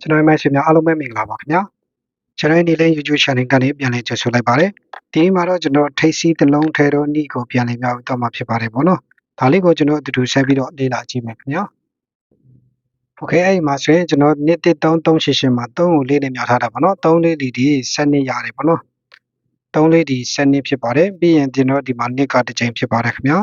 ကျွန်တော်ရဲ့မိတ်ဆွေများအားလုံးပဲမင်္ဂလာပါခင်ဗျာကျွန်တော်ရဲ့နေလင်း YouTube channel ကနေပြန်လည်ကြိုဆိုလိုက်ပါတယ်ဒီနေ့မှာတော့ကျွန်တော်ထိတ်စီးတစ်လုံးထဲတော့ဤကိုပြန်လည်မြောက်တော့မှာဖြစ်ပါတယ်ပေါ့နော်ဒါလေးကိုကျွန်တော်အတူတူဆက်ပြီးတော့လေ့လာကြည့်မယ်ခင်ဗျာโอเคအဲ့ဒီမှာဆိုရင်ကျွန်တော်နှစ်1338မှာ3ကိုလေးနဲ့မြောက်ထားတာပေါ့နော်3လေးဒီဒီ7နှစ်ရတယ်ပေါ့နော်3လေးဒီ7နှစ်ဖြစ်ပါတယ်ပြီးရင်ကျွန်တော်ဒီမှာနှစ်ကတစ်ချိန်ဖြစ်ပါတယ်ခင်ဗျာ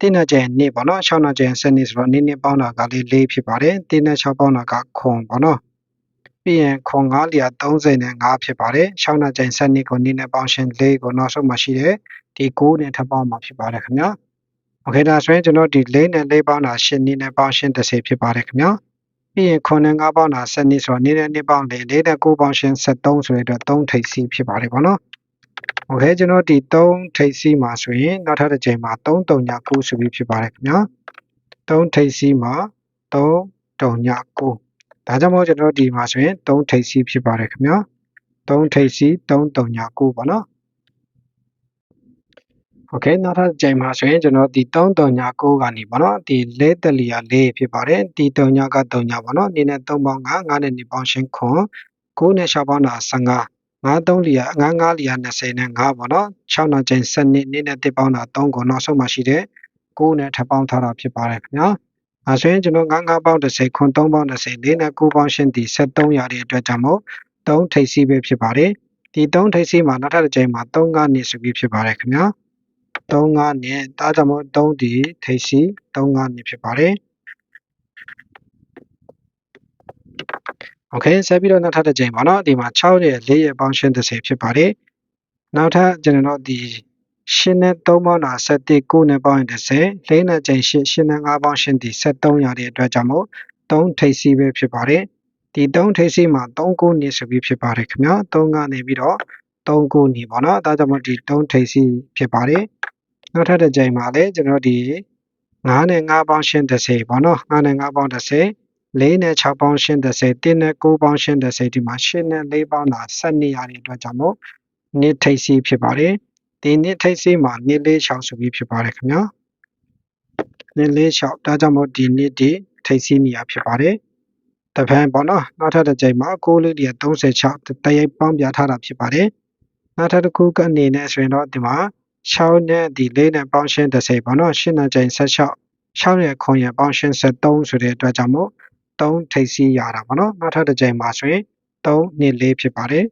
တင်းနဲ့ကျန်နှစ်ပေါ့နော်6နဲ့ကျန်7နှစ်ဆိုတော့နှစ်နှစ်ပေါင်းတာကလေး4ဖြစ်ပါတယ်တင်းနဲ့6ပေါင်းတာကခွန်ပေါ့နော် ပြီးရင်ခွန်9လျာ35ဖြစ်ပါတယ်6နဲ့ကျန်7နှစ်ကိုနှစ်နဲ့ပေါင်းရှင်4ကိုနောက်ဆုံးမှာရှိတယ်ဒီ9နဲ့ထပ်ပေါင်းမှာဖြစ်ပါတယ်ခင်ဗျာโอเคဒါဆိုရင်ကျွန်တော်ဒီ4နဲ့4ပေါင်းတာ8နှစ်နဲ့ပေါင်းရှင်30ဖြစ်ပါတယ်ခင်ဗျာပြီးရင်ခွန်နဲ့9ပေါင်းတာ7နှစ်ဆိုတော့နှစ်နဲ့နှစ်ပေါင်း4 4နဲ့9ပေါင်းရှင်73ဆိုတဲ့အတွက်3ထိပ်စီဖြစ်ပါတယ်ပေါ့နော်โอเคကျွန်တော်ဒီ3ထိပ်စီမှာဆိုရင်နောက်ထပ်တစ်ချိန်မှာ3တုံညာ9ဆိုပြီးဖြစ်ပါတယ်ခင်ဗျာ3ထိပ်စီမှာ3တုံညာ9 ဒါကြောင့်မို့ကျွန်တော်ဒီမှာဆိုရင်3ထိပ်စီးဖြစ်ပါတယ်ခင်ဗျာ3ထိပ်စီး3တုံညာ9ပေါ့နော် Okay နောက်ထပ်ကြိမ်မှာဆိုရင်ကျွန်တော်ဒီ3တုံညာ9ကနေပေါ့နော်ဒီလဲတက်လီယာ4ဖြစ်ပါတယ်ဒီတုံညာကတုံညာပေါ့နော်နေနဲ့3ပေါင်း9 9နဲ့2ပေါင်းရှင်းခွန်9နဲ့6ပေါင်းတာ15 53လီယာ55လီယာ20နဲ့5ပေါ့နော်6နောက်ကျင်း7နှစ်နည်းနဲ့တစ်ပေါင်းတာ3ကိုနောက်ဆုံးမှရှိတဲ့9နဲ့ထပ်ပေါင်းထားတာဖြစ်ပါတယ်ခင်ဗျာ အဲဆိုရင်ကျွန်တော်9 9ပေါင်း30ခွန်3ပေါင်း30 4နဲ့9ပေါင်းရှင်းဒီ73ရာတဲ့အတွက်ကြောင့်မို့3ထိပ်စီးပဲဖြစ်ပါတယ်ဒီ3ထိပ်စီးမှာနောက်ထပ်တစ်ကြိမ်မှာ3ကနေဆိုပြီးဖြစ်ပါတယ်ခင်ဗျာ3 5နဲ့ဒါကြောင့်မို့3ဒီထိပ်စီ3 5နဲ့ဖြစ်ပါတယ်โอเคဆက်ပြီးတော့နောက်ထပ်တစ်ကြိမ်ပါเนาะဒီမှာ6ရဲ့4ရဲ့ပေါင်းရှင်း30ဖြစ်ပါတယ်နောက်ထပ်ကျွန်တော်တို့ဒီ 8နဲ့3ပေါင်းတာ17 9နဲ့ပေါင်းရင်10လိမ့်နဲ့ချိန်8 8နဲ့5ပေါင်းရှင်သည်73ရာတဲ့အတွက်ကြောင့်မို့3ထိပ်စီးပဲဖြစ်ပါတယ်ဒီ3ထိပ်စီးမှာ3 9နေဆိုပြီးဖြစ်ပါတယ်ခင်ဗျာ3ကနေပြီးတော့3 9နေပေါ့နော်အဲဒါကြောင့်မို့ဒီ3ထိပ်စီးဖြစ်ပါတယ်နောက်ထပ်တစ်ချိန်မှာလည်းကျွန်တော်ဒီ9နဲ့5ပေါင်းရှင်း30ပေါ့နော်9နဲ့5ပေါင်း30 4နဲ့6ပေါင်းရှင်း30 3နဲ့9ပေါင်းရှင်း30ဒီမှာ8နဲ့4ပေါင်းတာ12ရာတွေအတွက်ကြောင့်မို့နှစ်ထိပ်စီးဖြစ်ပါတယ် ဒီနှစ်ထိပ်စီမှာနှစ်လေး6ဆိုပြီးဖြစ်ပါတယ်ခင်ဗျာနှစ်လေး6ဒါကြောင့်မို့ဒီနှစ်ဒီထိပ်စီနေရဖြစ်ပါတယ်တပံပေါ့နော်နောက်ထပ်တစ်ကြိမ်မှာ6လေးတွေ36တရိုက်ပေါင်းပြထားတာဖြစ်ပါတယ်နောက်ထပ်တစ်ခုကနေနဲ့ဆိုရင်တော့ဒီမှာ6နဲ့ဒီ4နဲ့ပေါင်းရှင်း30ပေါ့နော်8နဲ့ကြိမ်16 6ရဲ့ခွန်ရဲ့ပေါင်းရှင်း73ဆိုတဲ့အတွက်ကြောင့်မို့3ထိပ်စီးရတာပေါ့နော်နောက်ထပ်တစ်ကြိမ်မှာဆိုရင်3နှစ်4ဖြစ်ပါတယ်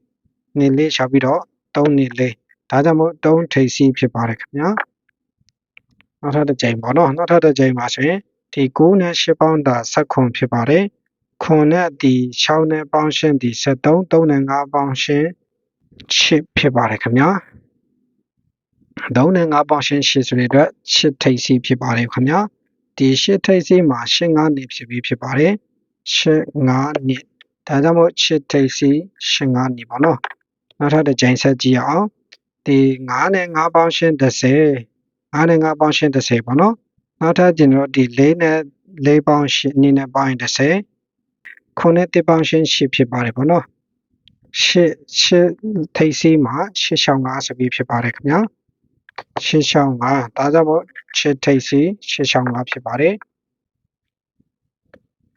နှစ်4ရှာပြီးတော့3နှစ်4 ဒါကြောင့်မို့3ထိပ်စီးဖြစ်ပါတယ်ခင်ဗျာနောက်ထပ်တစ်ကြိမ်ပေါ့နော်နောက်ထပ်တစ်ကြိမ်မှာဆိုရင်ဒီ9နဲ့10ပေါင်းတာဆက်ခွန်ဖြစ်ပါတယ်ခွန်နဲ့ဒီ6နဲ့ပေါင်းရှင်းဒီ73 3နဲ့5ပေါင်းရှင်း8ဖြစ်ပါတယ်ခင်ဗျာ3နဲ့5ပေါင်းရှင်း8ဆိုတဲ့အတွက်8ထိပ်စီးဖြစ်ပါတယ်ခင်ဗျာဒီ8ထိပ်စီးမှာ8 5နေဖြစ်ပြီးဖြစ်ပါတယ်8 5နေဒါကြောင့်မို့8ထိပ်စီး8 5နေပါနော်နောက်ထပ်တစ်ကြိမ်ဆက်ကြည့်အောင် ဒီ9နဲ့5ပေါင်းရှင်း30 9နဲ့5ပေါင်းရှင်း30ပေါ့နော်နောက်ထပ်ကျွန်တော်ဒီ4နဲ့4ပေါင်းရှင်းနေနဲ့ပေါင်းရင်30ခုနဲ့1ပေါင်းရှင်း8ဖြစ်ပါတယ်ပေါ့နော်8 8ထိပ်စီးမှာ8ရှောင်း5ဆိုပြီးဖြစ်ပါတယ်ခင်ဗျာ8ရှောင်း5ဒါကြောင့်မို့8ထိပ်စီး8ရှောင်း5ဖြစ်ပါတယ်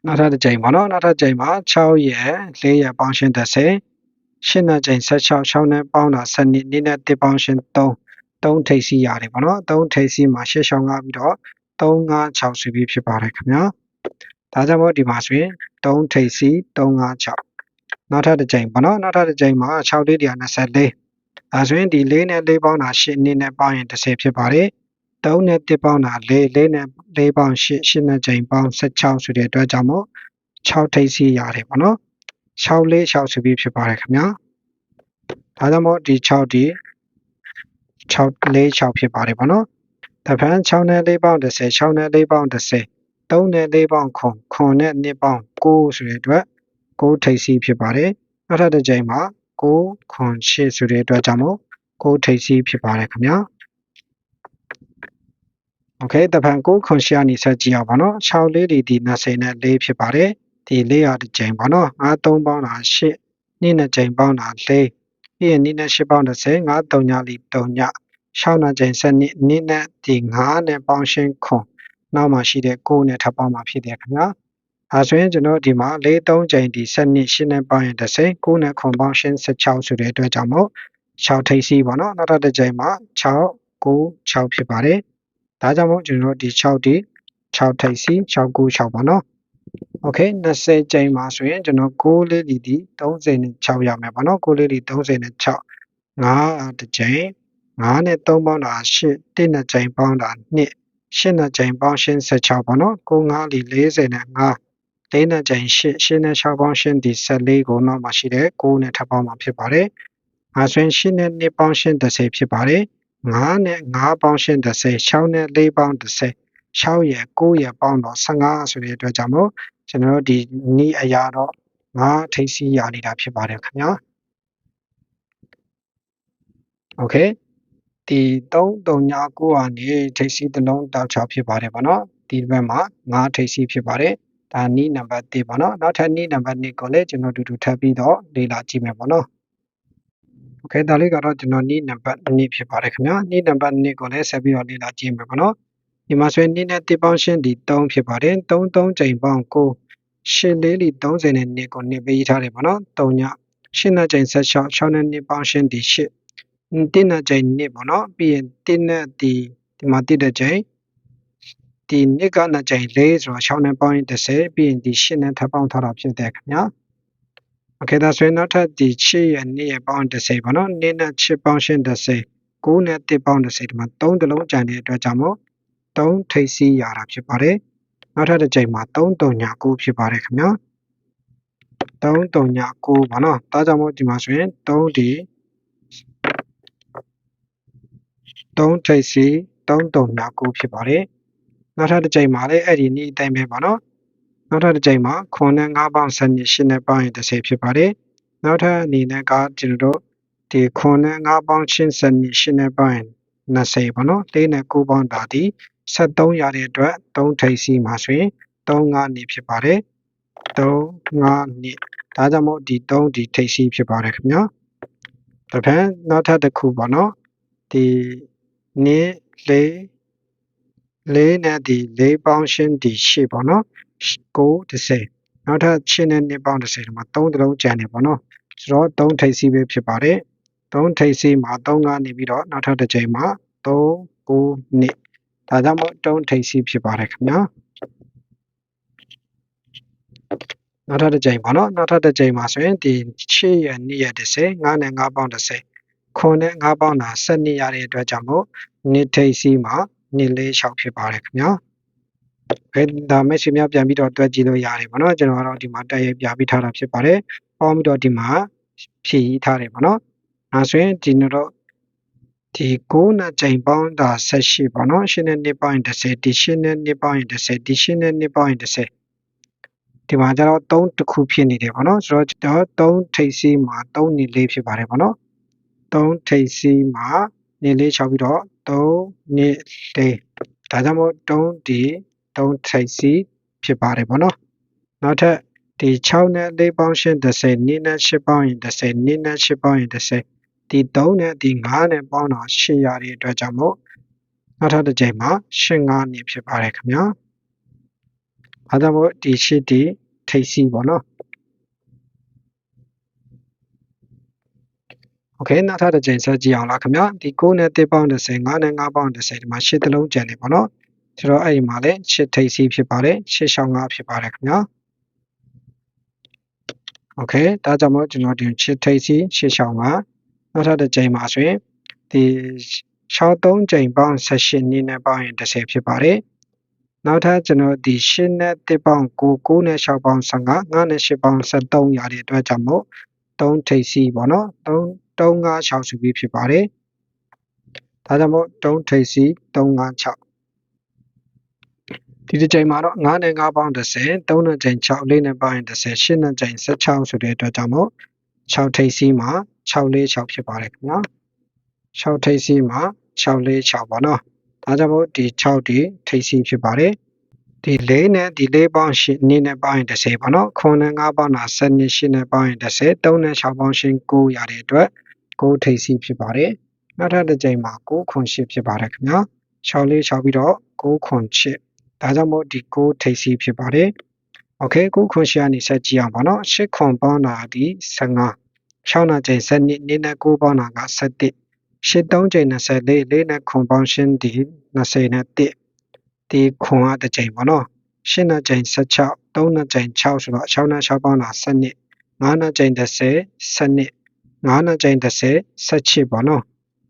နောက်ထပ်တစ်ကြိမ်ပေါ့နော်နောက်ထပ်ကြိမ်မှာ6ရဲ့4ရဲ့ပေါင်းရှင်း30 ရှင်းတဲ့ကြိမ်16 6နဲ့ပေါင်းတာ7နှစ်နေ့နဲ့1ပေါင်းရှင်း3 3ထိပ်စီးရတယ်ပေါ့နော်3ထိပ်စီးမှာ8ရှောင်း5ပြီးတော့3 5 6ဆိုပြီးဖြစ်ပါတယ်ခင်ဗျာဒါကြောင့်မို့ဒီမှာဆိုရင်3ထိပ်စီး3 5 6နောက်ထပ်တစ်ကြိမ်ပေါ့နော်နောက်ထပ်တစ်ကြိမ်မှာ6လေးတရား24ဒါဆိုရင်ဒီ4နဲ့4ပေါင်းတာ8နှစ်နဲ့ပေါင်းရင်30ဖြစ်ပါတယ်3နဲ့1ပေါင်းတာ4 4နဲ့4ပေါင်း8 8နဲ့ကြိမ်ပေါင်း16ဆိုတဲ့အတွက်ကြောင့်မို့6ထိပ်စီးရတယ်ပေါ့နော် 6လေး6ဆိုပြီးဖြစ်ပါတယ်ခင်ဗျာဒါကြောင့်မို့ဒီ6ဒီ6လေး6ဖြစ်ပါတယ်ပေါ့နော်တဖန်6နဲ့4ပေါင်း30 6နဲ့4ပေါင်း30 3နဲ့4ပေါင်းခွန်ခွန်နဲ့2ပေါင်း9ဆိုတဲ့အတွက်9ထိပ်စီးဖြစ်ပါတယ်နောက်ထပ်တစ်ကြိမ်မှာ9ခွန်8ဆိုတဲ့အတွက်ကြောင့်မို့9ထိပ်စီးဖြစ်ပါတယ်ခင်ဗျာโอเคတဖန်9ခွန်8ကနေဆက်ကြည့်အောင်ပါနော်6လေးဒီဒီ20နဲ့4ဖြစ်ပါတယ် ဒီ4ရာတစ်ကြိမ်ပါနော်9 3ပေါင်းတာ8နှစ်နဲ့ကြိမ်ပေါင်းတာ4ပြီးရင်နှစ်နဲ့8ပေါင်း30 9 3ညလီ3ည6နဲ့ကြိမ်7နှစ်နှစ်နဲ့ဒီ9နဲ့ပေါင်းရှင်းခွန်နောက်မှာရှိတဲ့9နဲ့ထပ်ပေါင်းမှာဖြစ်တယ်ခင်ဗျာအဲဆိုရင်ကျွန်တော်ဒီမှာ၄၃ချိန်ဒီ7နှစ်8နဲ့ပေါင်းရင်30 9နဲ့ခွန်ပေါင်း16ဆိုတဲ့အတွက်ကြောင့်မို့6ထိပ်စီးပေါ့နော်နောက်ထပ်တစ်ချိန်မှာ6 9 6ဖြစ်ပါတယ်ဒါကြောင့်မို့ကျွန်တော်ဒီ6ဒီ6ထိပ်စီး6 9 6ပေါ့နော် okay 20ကြိမ်ပါဆိုရင်ကျွန်တော်6လေးဒီဒီ30နဲ့6ရမယ်ပေါ့နော်6လေးဒီ30နဲ့6 9တစ်ကြိမ်9နဲ့3ပေါင်းတာ8 1နဲ့ကြိမ်ပေါင်းတာ2 8နဲ့ကြိမ်ပေါင်း86ပေါ့နော်9 9လီ40နဲ့5 4နဲ့ကြိမ်8 8နဲ့6ပေါင်း8ဒီ14ကိုနောက်မှာရှိတယ်9နဲ့ထပ်ပေါင်းမှာဖြစ်ပါတယ်။အဆွေ8နဲ့2ပေါင်း8 10ဖြစ်ပါတယ်။9နဲ့5ပေါင်း8 10 6နဲ့4ပေါင်း10 6ရယ်9ရယ်ပေါင်းတော့15ဆိုတဲ့အတွက်ကြောင့်မို့ ကျွန်တော်တို့ဒီနီးအရာတော့ငါထိတ်စီရနေတာဖြစ်ပါတယ်ခင်ဗျာ okay ဒီ339ကနေထိတ်စီတလုံးတောက်ချဖြစ်ပါတယ်ဗောနော်ဒီဘက်မှာငါထိတ်စီဖြစ်ပါတယ်ဒါနီးနံပါတ်1ပေါ့နော်နောက်ထပ်နီးနံပါတ်2ကိုလည်းကျွန်တော်တူတူထပ်ပြီးတော့လေ့လာကြည့်မယ်ပေါ့နော် okay ဒါလေးကတော့ကျွန်တော်နီးနံပါတ်2ဖြစ်ပါတယ်ခင်ဗျာနီးနံပါတ်2ကိုလည်းဆက်ပြီးတော့လေ့လာကြည့်မယ်ပေါ့နော်ဒီမှာဆိုရင်နီးနဲ့တစ်ပေါင်းရှင်းဒီ3ဖြစ်ပါတယ်3 3ချိန်ပေါင်း9 ရှင်းလေးလီ30နဲ့2ကိုနှစ်ပေးထားတယ်ပေါ့နော်3ညရှင်းတဲ့ချိန်16 6နဲ့2ပေါင်းရှင်းဒီ8တင်းတဲ့ချိန်2ပေါ့နော်ပြီးရင်တင်းတဲ့ဒီဒီမှာတိတဲ့ချိန်ဒီနှစ်ကနှစ်ချိန်4ဆိုတော့6နဲ့ပေါင်းရင်30ပြီးရင်ဒီ8နဲ့ထပ်ပေါင်းထားတာဖြစ်တယ်ခင်ဗျာโอเคဒါဆိုရင်နောက်ထပ်ဒီ8ရဲ့2ရဲ့ပေါင်း30ပေါ့နော်2နဲ့8ပေါင်းရှင်း30 9နဲ့1ပေါင်း30ဒီမှာ3တလုံးကြံတဲ့အတွက်ကြောင့်မို့3ထိပ်စီးရတာဖြစ်ပါတယ် နောက်ထပ်တစ်ချိန်မှာ3 3ည9ဖြစ်ပါတယ်ခင်ဗျာ3 3ည9ပါနော်ဒါကြောင့်မို့ဒီမှာဆိုရင်3ဒီ3ထိပ်စီ3 3ည9ဖြစ်ပါတယ်နောက်ထပ်တစ်ချိန်မှာလည်းအဲ့ဒီနေ့အတိုင်းပဲပါနော်နောက်ထပ်တစ်ချိန်မှာခွန်နဲ့9ပေါင်း7နဲ့8နဲ့ပေါင်းရင်30ဖြစ်ပါတယ်နောက်ထပ်အနေနဲ့ကကျွန်တော်တို့ဒီခွန်နဲ့9ပေါင်း8 7နဲ့8နဲ့ပေါင်းရင်20ပေါ့နော်4နဲ့9ပေါင်းတာဒီ 73ရတဲ့အတွက်3ထိပ်စီမှာဆိုရင်3 5နေဖြစ်ပါတယ်3 5နေဒါကြောင့်မို့ဒီ3ဒီထိပ်စီဖြစ်ပါတယ်ခင်ဗျာတဖန်နောက်ထပ်တစ်ခုပေါ့နော်ဒီနေလေးလေးနဲ့ဒီလေးပေါင်းရှင်းဒီရှေ့ပေါ့နော်9 30နောက်ထပ်ရှင်းနဲ့2ပေါင်း30ဒီမှာ3တလုံးကျန်နေပေါ့နော်ဆိုတော့3ထိပ်စီးပဲဖြစ်ပါတယ်3ထိပ်စီးမှာ3ကနေပြီးတော့နောက်ထပ်တစ်ချိန်မှာ3 9နှစ် ဒါကြောင့်မို့3ထိပ်စီးဖြစ်ပါတယ်ခင်ဗျာနောက်ထပ်တစ်ချိန်ပေါ့နော်နောက်ထပ်တစ်ချိန်မှာဆိုရင်ဒီရှေ့ရ2ရ30 9နဲ့5ပေါင်း30ခွန်နဲ့5ပေါင်းတာ12ရတဲ့အတွက်ကြောင့်မို့နှစ်ထိပ်စီးမှာနှစ်လေး6ဖြစ်ပါတယ်ခင်ဗျာဘယ်ဒါမဲ့ရှင်များပြန်ပြီးတော့တွက်ကြည့်လို့ရတယ်ပေါ့နော်ကျွန်တော်ကတော့ဒီမှာတက်ရိုက်ပြပြီးထားတာဖြစ်ပါတယ်ပေါင်းပြီးတော့ဒီမှာဖြည့်ထားတယ်ပေါ့နော်အဲဆိုရင်ဒီတော့ ဒီ9နဲ့ချိန်ပေါင်းတာ18ပေါ့နော်8နဲ့2ပေါင်းရင်30ဒီ8နဲ့2ပေါင်းရင်30ဒီ8နဲ့2ပေါင်းရင်30ဒီမှာကျတော့3တစ်ခုဖြစ်နေတယ်ပေါ့နော်ဆိုတော့3ထိပ်စီးမှာ3နေလေးဖြစ်ပါတယ်ပေါ့နော်3ထိပ်စီးမှာနေလေး6ပြီးတော့3နေလေးဒါကြောင့်မို့3ဒီ3ထိပ်စီးဖြစ်ပါတယ်ပေါ့နော်နောက်ထပ်ဒီ6နဲ့4ပေါင်းရှင်30နင်းနဲ့8ပေါင်းရင်30နင်းနဲ့8ပေါင်းရင်30 ဒီ3နဲ့ဒီ5နဲ့ပေါင်းတော့8ရတဲ့အတွက်ကြောင့်မို့နောက်ထပ်တစ်ကြိမ်မှာ8 5နေဖြစ်ပါတယ်ခင်ဗျာအဲဒါမို့ဒီ8ဒီထိပ်စီးပေါ့နော်โอเคနောက်ထပ်တစ်ကြိမ်ဆက်ကြည့်အောင်လားခင်ဗျာဒီ9နဲ့1ပေါင်း30 5နဲ့5ပေါင်း30ဒီမှာ8တလုံးကျန်နေပေါ့နော်ဆိုတော့အဲ့ဒီမှာလည်း8ထိပ်စီးဖြစ်ပါတယ်8ရှောင်း5ဖြစ်ပါတယ်ခင်ဗျာโอเคဒါကြောင့်မို့ကျွန်တော်ဒီ8ထိပ်စီး8ရှောင်း5 နောက်ထပ်တစ်ကြိမ်မှာဆိုရင်ဒီ63ကြိမ်ပေါင်း18နည်းနဲ့ပေါင်းရင်30ဖြစ်ပါတယ်နောက်ထပ်ကျွန်တော်ဒီ8နဲ့1ပေါင်း9 9နဲ့6ပေါင်း15 9နဲ့8ပေါင်း73ရတဲ့အတွက်ကြောင့်မို့3ထိပ်စီးပေါ့နော်3 3 5 6စုပြီးဖြစ်ပါတယ်ဒါကြောင့်မို့3ထိပ်စီး3 5 6ဒီတစ်ချိန်မှာတော့9နဲ့9ပေါင်း30 3နဲ့ချိန်6 4နဲ့ပေါင်းရင်30 8နဲ့ချိန်16ဆိုတဲ့အတွက်ကြောင့်မို့6ထိပ်စီးမှာ 6 4 6ဖြစ်ပါတယ်ခင်ဗျာ6ထိပ်စီးမှာ6 4 6ပါနော်ဒါကြောင့်မို့ဒီ6ဒီထိပ်စီးဖြစ်ပါတယ်ဒီ၄နဲ့ဒီ၄ပေါင်း8နည်းနဲ့ပေါင်းရင်30ပါနော်ခွန်နဲ့5ပေါင်းတာ7နဲ့8နဲ့ပေါင်းရင်30 3နဲ့6ပေါင်းရှင်9ရတဲ့အတွက်9ထိပ်စီးဖြစ်ပါတယ်နောက်ထပ်တစ်ကြိမ်မှာ9ခွန်8ဖြစ်ပါတယ်ခင်ဗျာ6လေး6ပြီးတော့9ခွန်8ဒါကြောင့်မို့ဒီ9ထိပ်စီးဖြစ်ပါတယ် โอเคခုခွန်ရှိကနေဆက်ကြည့်အောင်ပါเนาะရှစ်ခွန်ပေါင်းတာဒီ15 6နာချိန်7နှစ်နဲ့9ပေါင်းတာက7ရှစ်သုံးချိန်24လေးနဲ့ခွန်ပေါင်းရှင်းဒီ20နဲ့1ဒီခွန်ကတစ်ချိန်ပေါ့နော်ရှင်းနှစ်ချိန်16 3နှစ်ချိန်6ဆိုတော့6နဲ့6ပေါင်းတာ7 9နှစ်ချိန်30 7 9နှစ်ချိန်30 17ပေါ့နော်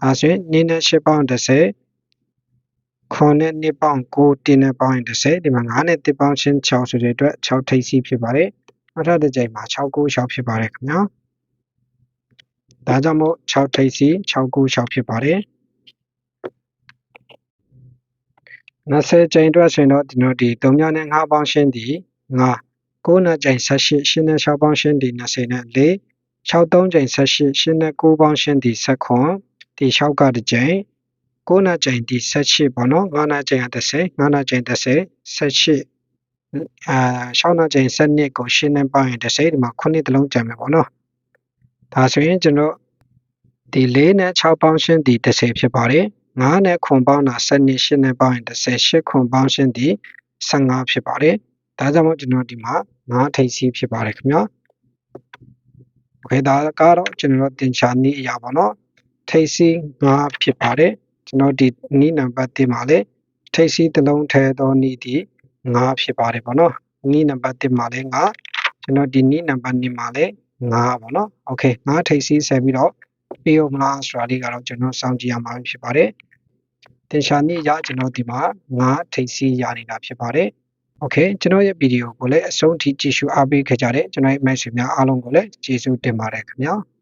အဲဆိုရင်2နဲ့8ပေါင်း30ခွန်နဲ့2ပေါင်း9တင်းနဲ့ပေါင်းရင်30ဒီမှာ9နဲ့1ပေါင်းချင်း6ဆိုတဲ့အတွက်6ထိပ်စီဖြစ်ပါတယ်နောက်ထပ်တစ်ချိန်မှာ6 9 6ဖြစ်ပါတယ်ခင်ဗျာ ဒါကြောင့်မို့6ထိပ်စီး6 9 6ဖြစ်ပါတယ်20ကြိမ်အတွက်ဆိုရင်တော့ဒီတို့ဒီ3ညနဲ့5ပေါင်းရှင်းဒီ9 9နဲ့ကြိမ်18 8နဲ့6ပေါင်းရှင်းဒီ20နဲ့4 6 3ကြိမ်18 8နဲ့9ပေါင်းရှင်းဒီ19ဒီ6ကတစ်ကြိမ်9နာကြိမ်ဒီ18ပေါ့နော်9နာကြိမ်က30 9နာကြိမ်30 18အာ6နာကြိမ်7ကိုရှင်းနေပေါင်းရင်30ဒီမှာ9တလုံးကြံမယ်ပေါ့နော် ဒါဆိုရင်ကျွန်တော်ဒီ၄နဲ့6ပေါင်းရှင်းဒီ30ဖြစ်ပါတယ်9နဲ့ခွန်ပေါင်းတာ12 8နဲ့ပေါင်းရင်18ခွန်ပေါင်းရှင်းဒီ15ဖြစ်ပါတယ်ဒါကြောင့်မို့ကျွန်တော်ဒီမှာ9ထိပ်စီးဖြစ်ပါတယ်ခင်ဗျာခွဲဒါကတော့ကျွန်တော်တင်ချာနည်းအရာပေါ့နော်ထိပ်စီး9ဖြစ်ပါတယ်ကျွန်တော်ဒီနည်းနံပါတ်1မှာလေထိပ်စီးတစ်လုံးထဲသောနည်းဒီ9ဖြစ်ပါတယ်ပေါ့နော်နည်းနံပါတ်1မှာလေ9ကျွန်တော်ဒီနည်းနံပါတ်2မှာလေ 9ပေါ့နော်။ Okay 9ထိပ်စီးဆယ်ပြီးတော့ပေးအောင်မလားဆိုတာလေးကတော့ကျွန်တော်စောင့်ကြည့်ရမှာဖြစ်ပါတယ်။သင်ရှာနည်းအရကျွန်တော်ဒီမှာ9ထိပ်စီးရနေတာဖြစ်ပါတယ်။ Okay ကျွန်တော်ရဲ့ဗီဒီယိုကိုလည်းအဆုံးထိကြည့်ရှုအားပေးခဲ့ကြတဲ့ကျွန်တော်ရဲ့မိတ်ဆွေများအားလုံးကိုလည်းကျေးဇူးတင်ပါတယ်ခင်ဗျာ။